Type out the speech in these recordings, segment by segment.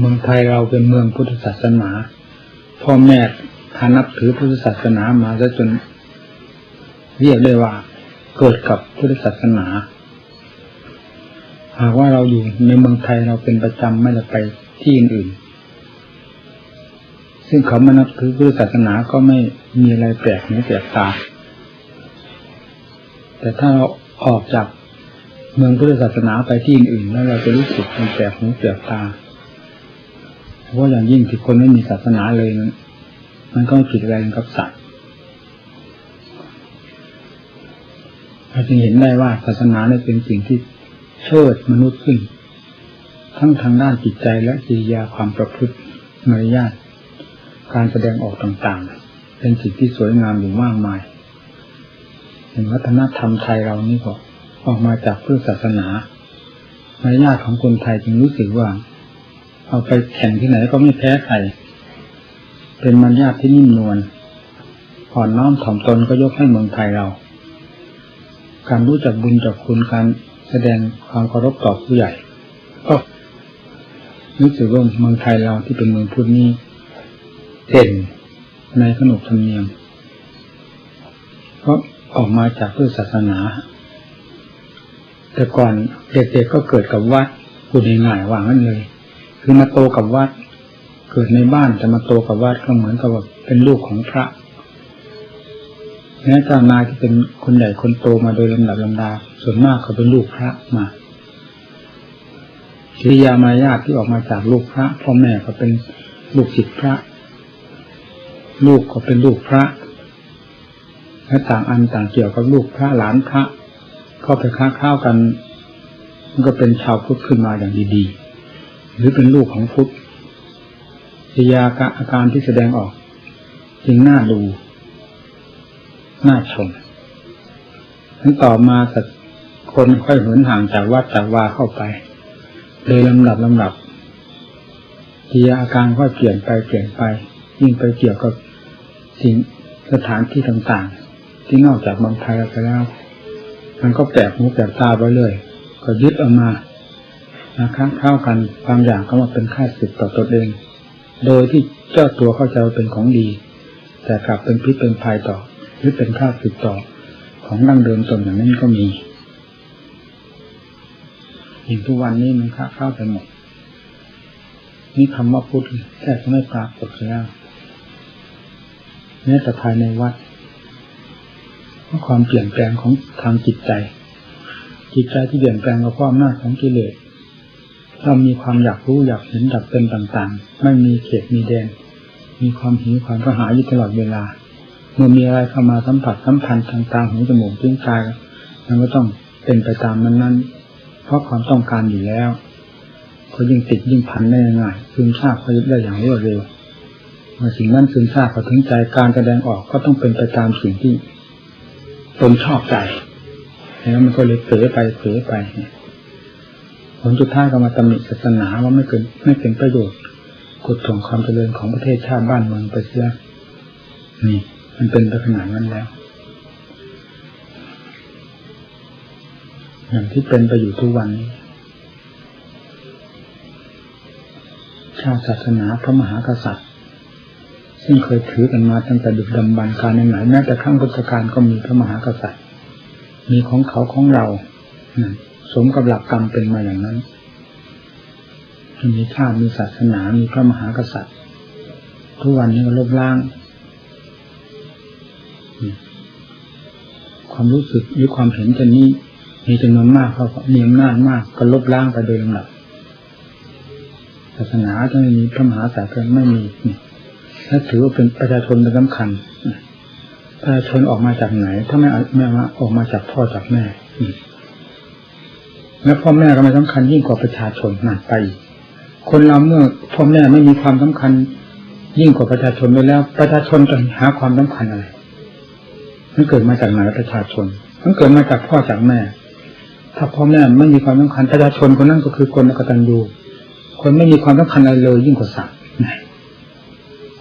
เมืองไทยเราเป็นเมืองพุทธศาสนา พ่อแม่ทานับถือพุทธศาสนามาซะจน เรียกได้ว่าเกิดกับพุทธศาสนา หากว่าเราอยู่ในเมืองไทยเราเป็นประจำไม่ได้ไปที่อื่นๆซึ่งเขามานับถือพุทธศาสนาก็ไม่มีอะไรแปลกหูแปลกตา แต่ถ้าเราออกจากเมืองพุทธศาสนาไปที่อื่นๆแล้วเราจะรู้สึกมันแปลกหูแปลกตา พราะอย่างยิ่งที่คนไม่มีศาสนาเลยมันก็ผิดอะไรกับสัตว์เราจึงเห็นได้ว่าศาสนาเนี่ยเป็นสิ่งที่เชิดมนุษย์ขึ้น ทั้งทางด้านจิตใจและจิริยาความประพฤติมารยาทการแสดงออกต่างๆ เป็นสิ่งที่สวยงามอยู่มากมายเห็นวัฒนธรรมไทยเรานี่ก็ออกมาจากพุทธศาสนามารยาทของคนไทยจึงรู้สึกว่า เอาไปแข่งที่ไหนก็ไม่แพ้ใคร เป็นมารยาทที่นิ่มนวลอ่อนน้อมถ่อมตนก็ยกให้เมืองไทยเรา การรู้จักบุญจักคุณการแสดงความเคารพต่อผู้ใหญ่ ก็รู้สึกว่าเมืองไทยเราที่เป็นเมืองพุทธนี้เด่นในขนบธรรมเนียมเพราะออกมาจากพุทธศาสนา แต่ก่อนเด็กๆก็เกิดกับวัดพูดง่ายๆว่างั้นเลย คือมาโตกับวัด เกิดในบ้านแต่มาโตกับวัดก็เหมือนกับว่าเป็นลูกของพระแม้เจ้านายที่เป็นคนใหญ่คนโตมาโดยลำดับลำดา ส่วนมากเขาเป็นลูกพระมากิริยามายาที่ออกมาจากลูกพระพ่อแม่ก็เป็นลูกศิษย์พระ ลูกก็เป็นลูกพระและต่างอันต่างเกี่ยวกับลูกพระหลานพระก็ไปค้าข้าวกัน มันก็เป็นชาวพุทธขึ้นมาอย่างดีๆ หรือเป็นลูกของพุทธกิยาอาการที่แสดงออก จึงน่าดู น่าชมนั้นต่อมาสักคนค่อยเหินห่างจากวัดจากวาเข้าไปโดยลำดับลำดับกิยาอาการค่อยเปลี่ยนไปเปลี่ยนไป ยิ่งไปเกี่ยวกับสิ่งสถานที่ต่างๆ ที่นอกจากบางไทยไปแล้ว มันก็แปลกหูแปลกตาไปเลย ก็ยึดเอามา ค้างเข้ากันบางอย่างก็มาเป็นค่าสึกต่อตนเอง โดยที่เจ้าตัวเข้าใจว่าเป็นของดี แต่กลับเป็นพิษเป็นภัยต่อ หรือเป็นค่าสึกต่อของดั้งเดิมตนอย่างนั้นก็มีอยิ่งทุกวันนี้มันค้าเข้าไปหมดนี่คำว่าพุทธแทบจะไม่ปรากฏแล้วแม้แต่ภายในวัดเพราะความเปลี่ยนแปลงของทางจิตใจ จิตใจที่เปลี่ยนแปลงกับความมาของกิเลส เรามีความอยากรู้อยากเห็นดับเป็นต่างๆ ไม่มีเขตมีแดน มีความหิวความกระหายอยู่ตลอดเวลา เมื่อมีอะไรเข้ามาสัมผัสสัมพันธ์ทางตาหูจมูกลิ้นกายมันก็ต้องเป็นไปตามนั้นนั้นเพราะความต้องการอยู่แล้วเขายิ่งติดยิ่งพันได้ง่ายซึมซาบเขายึดได้อย่างรวดเร็วเมื่อสิ่งนั้นซึมซาบเขาถึงใจการแสดงออกก็ต้องเป็นไปตามสิ่งที่ตนชอบใจแล้วมันก็เลยเผลอไปเผลอไป ผลสุดท้ายก็มาตำหนิศาสนาว่าไม่เกินไม่เป็นประโยชน์กดถ่วงความเจริญของประเทศชาติบ้านเมืองไปเสียนี่ มันเป็นไปขนาดนั้นแล้ว อย่างที่เป็นไปอยู่ทุกวันนี้ชาติศาสนาพระมหากษัตริย์ ซึ่งเคยถือกันมาตั้งแต่ดึกดำบรรการไหนแม้แต่ข้างพุทธการก็มีพระมหากษัตริย์ มีของเขาของเรา สมกับหลักกรรมเป็นมาอย่างนั้นมีชาติมีศาสนามีพระมหากษัตริย์ ทุกวันนี้ก็ลบล้าง ความรู้สึกหรือความเห็นจะนี้มีจำนวนมากเขามีอำนาจมากก็ลบล้างไปโดยลำดับศาสนาจะไม่มีพระมหากษัตริย์ไม่มีถ้าถือว่าเป็นประชาชนเป็นสำคัญประชาชนออกมาจากไหน ถ้าไม่ไม่มาออกมาจากพ่อจากแม่ แล้วพ่อแม่ก็ไม่สำคัญยิ่งกว่าประชาชนหนักไป คนเราเมื่อพ่อแม่ไม่มีความสำคัญ ยิ่งกว่าประชาชนไปแล้ว ประชาชนจะหาความสำคัญอะไรมันเกิดมาจากไหนประชาชนมันเกิดมาจากพ่อจากแม่ ถ้าพ่อแม่ไม่มีความสำคัญประชาชนคนนั้นก็คือคนกตัญญูคนไม่มีความสำคัญอะไรเลย ยิ่งกว่าสัตว์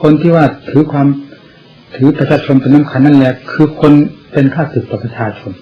คนที่ว่าถือความถือประชาชนเป็นสำคัญนั่นแหละคือคนเป็นข้าศึกต่อประชาชน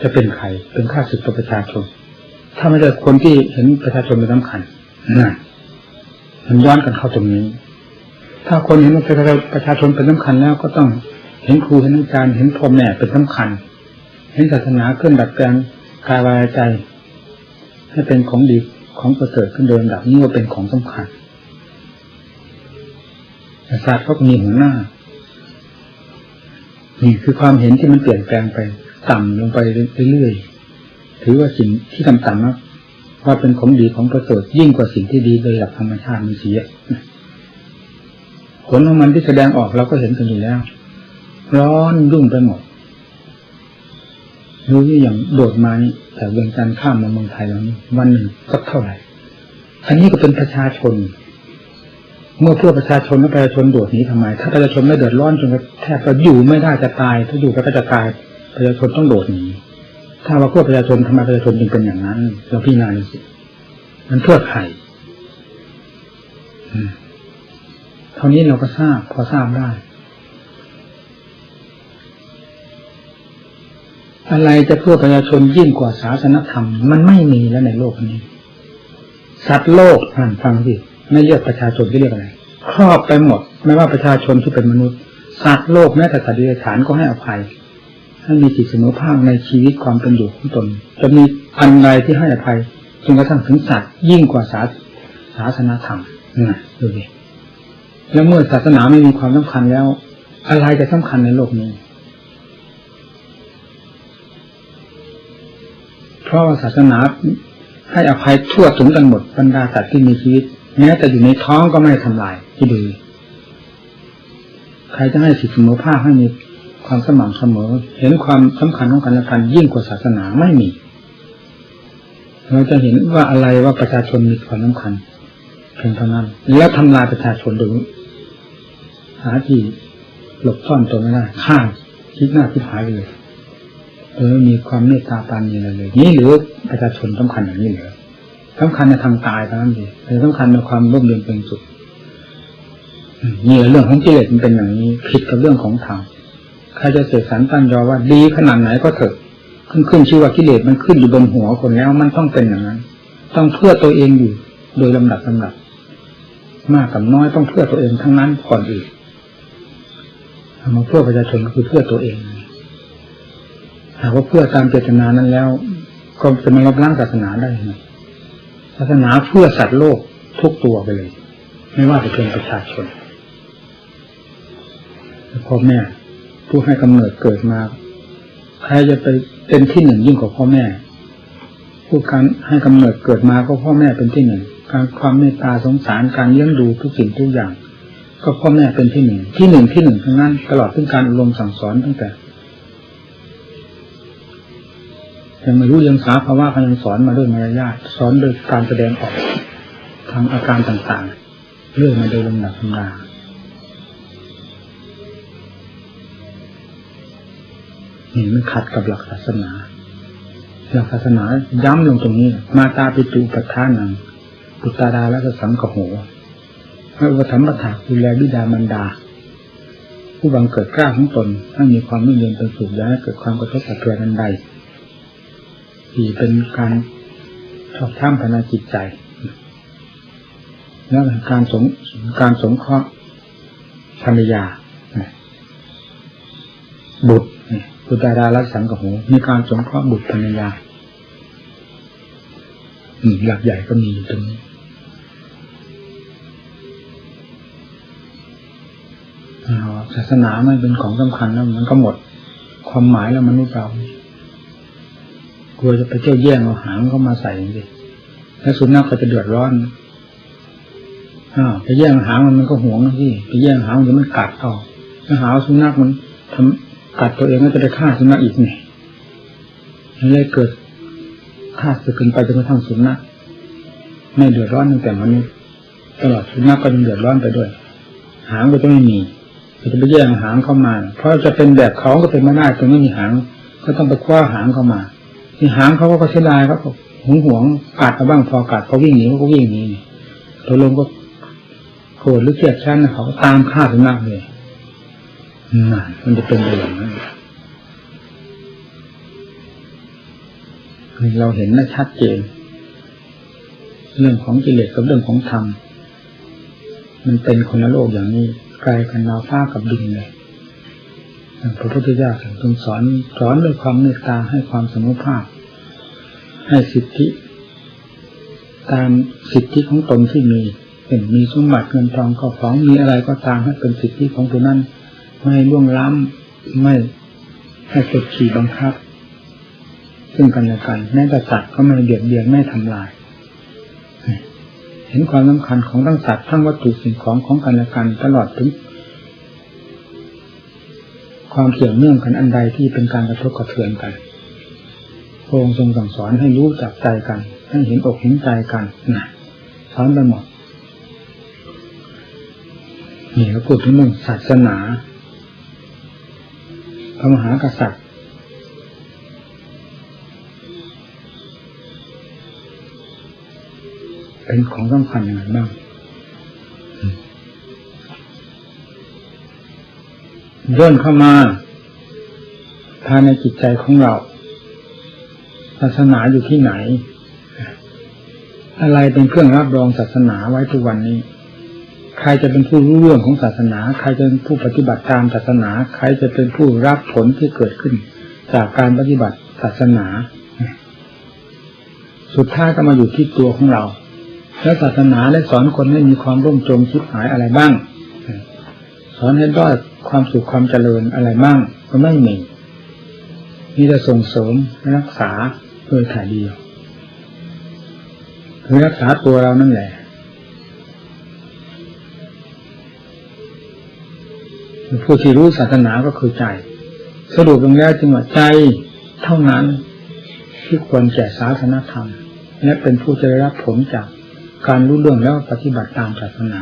จะเป็นใครเป็นข้าศึกต่อประชาชน ถ้าไม่ใช่คนที่เห็นประชาชนเป็นสำคัญนะมันย้อนกันเข้าตรงนี้ ถ้าคนเห็นว่าประชาชนเป็นสำคัญแล้วก็ต้องเห็นครูเห็นอาจารย์เห็นพ่อแม่เป็นสำคัญ เห็นศาสนาขึ้นดัดแปลงกายวาจาใจ ให้เป็นของดีของประเสริฐขึ้นโดยลำดับนี่ว่าเป็นของสำคัญศาสตร์ก็มีหัวหน้านี่คือความเห็นที่มันเปลี่ยนแปลงไป ต่ำลงไปเรื่อยๆ ถือว่าสิ่งที่ต่ำๆนะว่าเป็นของดีของประเสริฐยิ่งกว่าสิ่งที่ดีโดยหลักธรรมชาติมีเสียผลของมันที่แสดงออกเราก็เห็นกันอยู่แล้ว ร้อนยุ่งไปหมดรู้ที่อย่างโดดมานี่แต่เวียงจันทร์ข้ามมาเมืองไทยแล้วนี่วันหนึ่งสักเท่าไหร่อันนี้ก็เป็นประชาชน เมื่อเพื่อประชาชนแล้วประชาชนโดดหนีทำไม ถ้าประชาชนไม่เดือดร้อนจนแทบจะอยู่ไม่ได้จะตาย ถ้าอยู่ก็จะตายประชาชนต้องโดดหนี ถ้าว่าเพื่อประชาชนทำไมประชาชนจึงเป็นอย่างนั้น เราพิจารณาดูสิมันเพื่อใครเท่านี้เราก็ทราบ พอทราบได้ อะไรจะเพื่อประชาชนยิ่งกว่าศาสนธรรม มันไม่มีแล้วในโลกนี้ สัตว์โลกอ่านฟังสิไม่เรียกประชาชนที่เรียกอะไรครอบไปหมด ไม่ว่าประชาชนที่เป็นมนุษย์ สัตว์โลกแม้แต่สัตว์เดรัจฉานก็ให้อภัย ให้มีจิตเสมอภาคในชีวิตความเป็นอยู่ของตน จะมีอันใดที่ให้อภัยจนกระทั่งถึงสัตว์ยิ่งกว่าศาศาสนาธรรมนะดูดิแล้วเมื่อศาสนาไม่มีความสำคัญแล้ว อะไรจะสำคัญในโลกนี้ เพราะศาสนาให้อภัยทั่วถึงกันหมดบรรดาสัตว์ที่มีชีวิต แม้แต่อยู่ในท้องก็ไม่ทำลายที่ดูใครจะให้สิทธิเสมอภาคให้มี ความสม่ำเสมอ เห็นความสำคัญของกันและกันยิ่งกว่าศาสนาไม่มี เราจะเห็นว่าอะไรว่าประชาชนมีความสำคัญเพียงเท่านั้น แล้วทำลายประชาชนโดยหาที่หลบซ่อนตัวไม่ได้ฆ่าคิดหน้าคิดหายเลยเออมีความเมตตาปานีอะไรเลย นี่หรือประชาชนสำคัญอย่างนี้เหรอสำคัญในทางกายเท่านั้นเองแต่สำคัญในความร่มเย็นเป็นสุขนี่เรื่องของกิเลสมันเป็นอย่างนี้ผิดกับเรื่องของธรรม ใครจะเสกสรรตั้งยอว่าดีขนาดไหนก็เถอะขึ้นขึ้นชื่อว่ากิเลสมันขึ้นอยู่บนหัวคนแล้วมันต้องเป็นอย่างนั้น ต้องเพื่อตัวเองอยู่ โดยลำดับลำดับ มากกับน้อยต้องเพื่อตัวเองทั้งนั้นก่อนอื่นมาเพื่อประชาชนก็คือเพื่อตัวเองหากว่าเพื่อตามเจตนานั้นแล้ว ก็จะม่ลบล้างศาสนาได้ไงศาสนาเพื่อสัตว์โลกทุกตัวไปเลย ไม่ว่าจะเป็นประชาชนพ่อแม่ ผู้ให้กำเนิดเกิดมาใครจะไปเป็นที่หนึ่งยิ่งกว่าพ่อแม่ ผู้การให้กำเนิดเกิดมาก็พ่อแม่เป็นที่หนึ่งการความเมตตาสงสารการเลี้ยงดูทุกสิ่งทุกอย่าง ก็พ่อแม่เป็นที่หนึ่งที่หนึ่งที่หนึ่งทั้งนั้น ตลอดถึงการอบรมสั่งสอนตั้งแต่ยังไม่รู้ยังสาภาวะการยังสอนมาด้วยมารยาทสอนโดยการแสดงออกทางอาการต่างๆ เรื่อยมาโดยลำดับลำดา นี่มันขัดกับหลักศาสนา หลักศาสนาย้ำลงตรงนี้ มาตาปิตุปัฏฐานังปุตตาดาและสังกโหพระอุปถัมภะถาดูแลบิดามารดา ผู้บังเกิดกล้าของตนให้มีความนุ่เย็นเป็นสุขอย่าเกิดความกระทบกระเทือนอันใดที่เป็นการชอบท่ามภายในจิตใจ แล้วการสงการสงเคราะห์ภรรยาบุตร ปุตาดาลัสังกโหมีการสงเคราะห์บุตรภรรยาหลักใหญ่ก็มีตรงนี้ศาสนาไม่เป็นของสำคัญแล้วมันก็หมด ความหมายแล้วมันไม่เก่ากลัวจะไปเจ้าแย่งเอาหางเข้ามาใส่ดิแล้วสุนัขก็จะเดือดร้อนอ้าวไปแย่งหางมันมันก็ห่วงนะพี่ไปแย่งหางเดี๋ยวมันกัดเอาถ้าหาสุนัขมันทำ กัดตัวเองก็จะไปฆ่าสุนัขอีกนี่มันเลยเกิดฆ่าสึกเกินไปจนกระทั่งสุนัขไม่เดือดร้อนตั้งแต่มันตลอดสุนัขก็ยังเดือดร้อนไปด้วย หางก็จะไม่มีจะไปแย่งหางเข้ามา เพราะจะเป็นแบบเขาก็เป็นไม่ได้จนไม่มีหาง ก็ต้องไปคว้าหางเข้ามาที่หางเขาก็เสียดายครับหวงหวงกัดมาบ้างพอกัดเขาวิ่งหนีเขาก็วิ่งหนีตัวลงก็โกรธหรือเกลียดชั้นเขาตามฆ่าสุนัขเลย นั่นมันจะเป็นอย่างนั้นเราเห็นได้ชัดเจน เรื่องของกิเลสกับเรื่องของธรรม มันเป็นคนละโลกอย่างนี้ไกลกันดาวฟ้ากับดินเลยพระพุทธเจ้าทรงสอนสอนด้วยความเมตตาให้ความสมุภาพ ให้สิทธิ ตามสิทธิของตนที่มีเห็นมีสมบัติเงินทองเข้าของมีอะไรก็ตามให้เป็นสิทธิของตัวนั้น ไม่ล่วงล้ำไม่ให้กดขี่บังคับ ซึ่งกันและกันแม้แต่สัตว์ก็ไม่เบียดเบียนไม่ทำลาย เห็นความสำคัญของทั้งสัตว์ทั้งวัตถุสิ่งของของกันและกันตลอดถึง ความเกี่ยวเนื่องกันอันใดที่เป็นการกระทบกระเทือนกันพระองค์ทรงสั่งสอนให้รู้จักใจกัน ให้เห็นอกเห็นใจกันนะสอนไปหมดนี่เราพูดถึงเรื่องศาสนา พระมหากษัตริย์ เป็นของสำคัญอย่างไรบ้างย่นเข้ามาภายในจิตใจของเราศาสนาอยู่ที่ไหน อะไรเป็นเครื่องรับรองศาสนาไว้ทุกวันนี้ รจะเป็นผู้รู้เรื่องของศาสนา ใครจะเป็นผู้ปฏิบัติตามศาสนา ใครจะเป็นผู้รับผลที่เกิดขึ้น จากการปฏิบัติศาสนา สุดท้ายก็มาอยู่ที่ตัวของเรา แล้วศาสนาได้สอนคนให้มีความร่มจมคิดหายอะไรบ้าง สอนให้ได้ความสุขความเจริญอะไรบ้างก็ไม่มีมีแต่ส่งเสริมรักษาโดยถ่ายเดียวคือรักษาตัวเรานั่นแหละ ผู้ที่รู้ศาสนาก็คือใจ สรุปลงแล้วจึงว่าใจเท่านั้นที่ควรแก่ศาสนธรรม และเป็นผู้จะได้รับผลจากการรู้เรื่องแล้วปฏิบัติตามศาสนา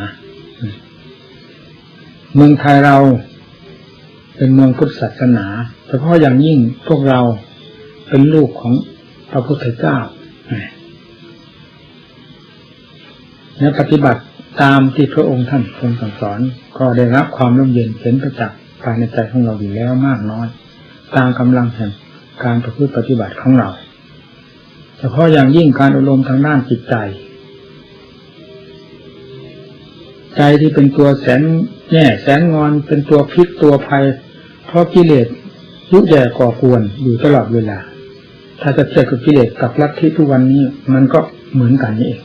เมืองไทยเราเป็นเมืองพุทธศาสนาเฉพาะอย่างยิ่งพวกเราเป็นลูกของพระพุทธเจ้าและปฏิบัติ ตามที่พระองค์ท่านทรงสั่งสอน ก็ได้รับความร่มเย็นเห็นประจักษ์ภายในใจของเราอยู่แล้วมากน้อย ตามกำลังแห่งการประพฤติปฏิบัติของเรา เฉพาะอย่างยิ่งการอารมณ์ทางด้านจิตใจ ใจที่เป็นตัวแสนแง่แสนงอนเป็นตัวพิษตัวภัย เพราะกิเลสยุแย่ก่อกวนอยู่ตลอดเวลา ถ้าจะเทียบกับกิเลสกับลัทธิทุกวันนี้ มันก็เหมือนกันนี่เอง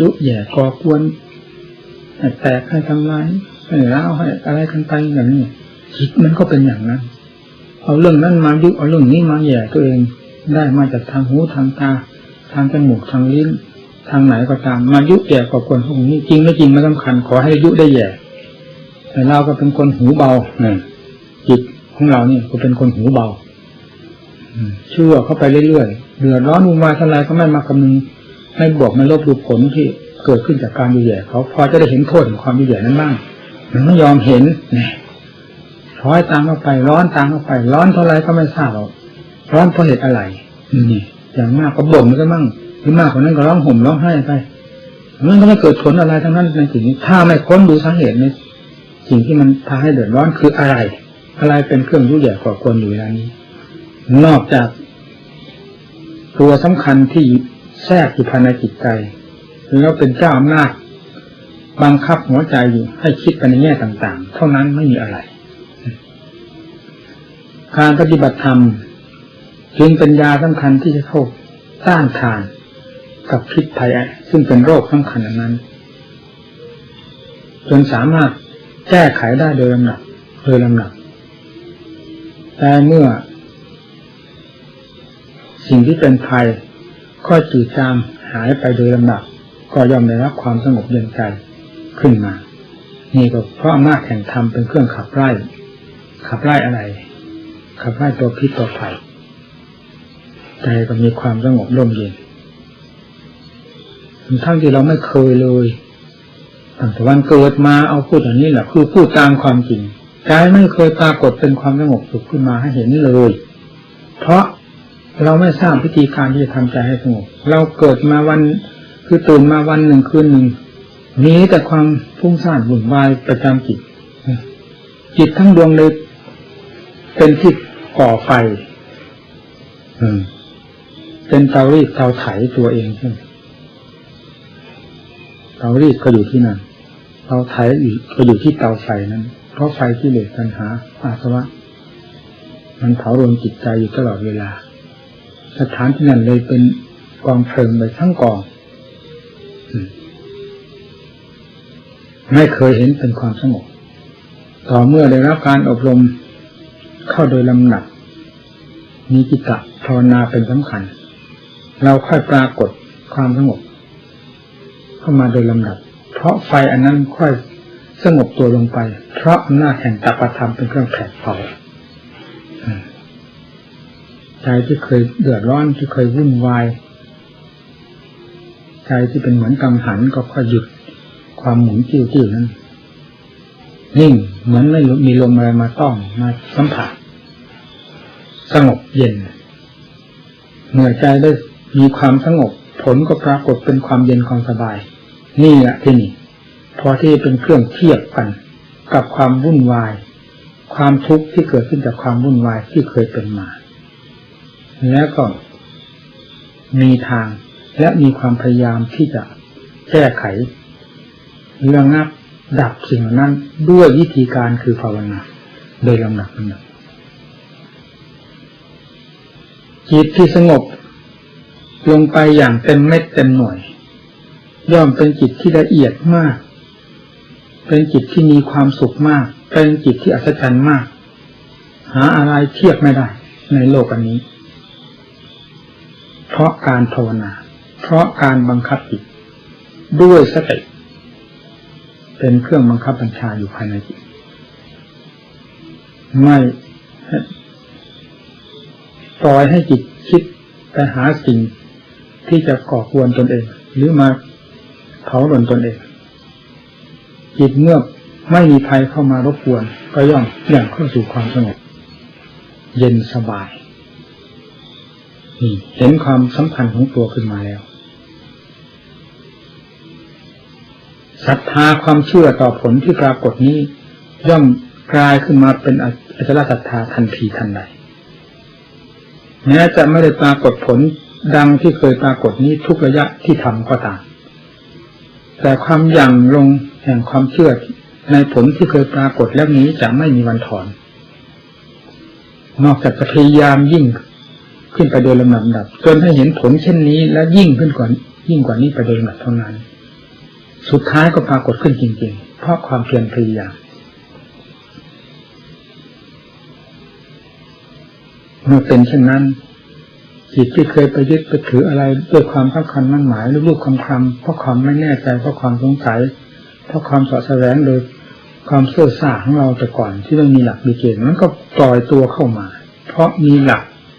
ยุแย่ก่อกวนให้แตกให้ทำลายให้ร้าวให้อะไรกันไปอย่างนี้จิตมันก็เป็นอย่างนั้น เอาเรื่องนั้นมายุเอาเรื่องนี้มาแย่ตัวเองได้มาจากทางหูทางตา ทางจมูกทางลิ้น ทางไหนก็ตาม มายุแย่ก่อกวนพวกนี้จริงไม่จริงไม่สำคัญ ขอให้ยุได้แย่ แต่เราก็เป็นคนหูเบาจิตของเราเนี่ยก็เป็นคนหูเบาเชื่อเข้าไปเรื่อยๆเดือดร้อนวุ่นวายทลายก็ไม่มาคำนึง ให้บอกไม่ลบดูผลที่เกิดขึ้นจากการดูแย่เขาพอจะได้เห็นโทษของความดูแย่นั้นบ้างมันไม่ยอมเห็นเนี่ยร้อยตามเข้าไป ร้อนตามเข้าไป ร้อนเท่าไรก็ไม่ทราบหรอกร้อนเพราะเหตุอะไรนี่อย่างมากก็บ่นก็มั่งหรือมากกว่านั้นก็ร้องห่มร้องไห้ไปมันก็ไม่เกิดผลอะไรทั้งนั้นในสิ่งนี้ถ้าไม่ค้นดูสาเหตุในสิ่งที่มันพาให้เดือดร้อนคืออะไร อะไรเป็นเครื่องยุ่ยแย่ก่อควรอยู่อย่างนี้ นอกจากตัวสำคัญที่ แทรกอยู่ภายในจิตใจ แล้วเป็นเจ้าอำนาจบังคับหัวใจอยู่ให้คิดไปในแง่ต่างๆ เท่านั้นไม่มีอะไร การปฏิบัติธรรมจึงเป็นยาสำคัญที่จะเข้าต้านทานกับพิษภัยซึ่งเป็นโรคสำคัญนั้น จนสามารถแก้ไขได้โดยลำดับโดยลำดับแต่เมื่อ สิ่งที่เป็นภัย ค่อยจืดจางหายไปโดยลำดับก็ย่อมได้รับความสงบเย็นใจขึ้นมา นี่ก็เพราะอำนาจแห่งธรรมเป็นเครื่องขับไล่ขับไล่อะไร ขับไล่ตัวพิษตัวภัยใจก็มีความสงบร่มเย็นทั้งที่เราไม่เคยเลยตั้งแต่วันเกิดมาเอาพูดอย่างนี้แหละคือพูดตามความจริงใจไม่เคยปรากฏเป็นความสงบสุขขึ้นมาให้เห็นเลย เพราะ เราไม่ทราบวิธีการที่จะทำใจให้สงบเราเกิดมาวันคือตื่นมาวันหนึ่งคืนหนึ่งมีแต่ความพุ่งซ่านวุ่นวายประจำจิตจิตทั้งดวงเลยเป็นที่ก่อไฟเป็นเตารีดเตาไถตัวเองใช่ไหมเตารีดก็อยู่ที่นั่นเตาไถอีกก็อยู่ที่เตาไฟนั้น เพราะไฟที่เหลือปัญหาอาสวะ มันเผารวนจิตใจอยู่ตลอดเวลา สถานที่นั้นเลยเป็นกองเพลิงไปทั้งกองไม่เคยเห็นเป็นความสงบต่อเมื่อได้รับการอบรมเข้าโดยลำหนัก มีกิตะภาวนาเป็นสำคัญ เราค่อยปรากฏความสงบ เข้ามาโดยลำดับ เพราะไฟอันนั้นค่อยสงบตัวลงไป เพราะอำนาจแห่งตปธรรมเป็นเครื่องแผดเผา ใจที่เคยเดือดร้อนที่เคยวุ่นวายใจที่เป็นเหมือนกังหันก็ค่อยหยุดความหมุนจิ้วจิ้วนั้นนิ่งเหมือนไม่มีลมอะไรมาต้องมาสัมผัสสงบเย็นเมื่อใจได้มีความสงบ ผลก็ปรากฏเป็นความเย็นความสบาย นี่แหละที่นี่พอที่เป็นเครื่องเทียบกันกับความวุ่นวาย ความทุกข์ที่เกิดขึ้นจากความวุ่นวายที่เคยเป็นมา แล้วก็มีทางและมีความพยายามที่จะแก้ไขเรื่องงับดับสิ่งนั้นด้วยวิธีการคือภาวนา โดยลำดับลำดับจิตที่สงบ ลงไปอย่างเต็มเม็ดเต็มหน่วย ย่อมเป็นจิตที่ละเอียดมาก เป็นจิตที่มีความสุขมาก เป็นจิตที่อัศจรรย์มาก หาอะไรเทียบไม่ได้ในโลกอันนี้ ราะการภาวนา เพราะการบังคับจิตด้วยสติเป็นเครื่องบังคับบัญชาอยู่ภายในจิตไม่ปล่อยให้จิตคิดไปหาสิ่งที่จะก่อกวนตนเอง หรือมาเผาหล่นตนเอง จิตเมื่อไม่มีภัยเข้ามารบกวน ก็ย่อมอย่างเข้าสู่ความสงบเย็นสบาย นี่เห็นความสำคัญของตัวขึ้นมาแล้วศรัทธาความเชื่อต่อผลที่ปรากฏนี้ ย่อมกลายขึ้นมาเป็นอัจฉริศรัทธาทันทีทันใดแม้จะไม่ได้ปรากฏผลดังที่เคยปรากฏนี้ทุกระยะที่ทำก็ตาม แต่ความยั่งลงแห่งความเชื่อในผลที่เคยปรากฏแล้วนี้จะไม่มีวันถอน นอกจากจะพยายามยิ่ง ขึ้นไปโดยลำดับจนให้เห็นผลเช่นนี้ และยิ่งขึ้นกว่ายิ่งกว่านี้ไปโดยลำดับเท่านั้น สุดท้ายก็ปรากฏขึ้นจริง ๆ เพราะความเพียรพยายามเมื่อเป็นเช่นนั้นจิตที่เคยไปยึดไปถืออะไรด้วยความสำคัญมั่นหมายหรือรูปคำคำเพราะความไม่แน่ใจเพราะความสงสัยเพราะความสอดแสวงโดยความเสื่อสาของเราแต่ก่อนที่ไม่มีหลักมีเกณฑ์มันก็ปล่อยตัวเข้ามา เพราะมีหลัก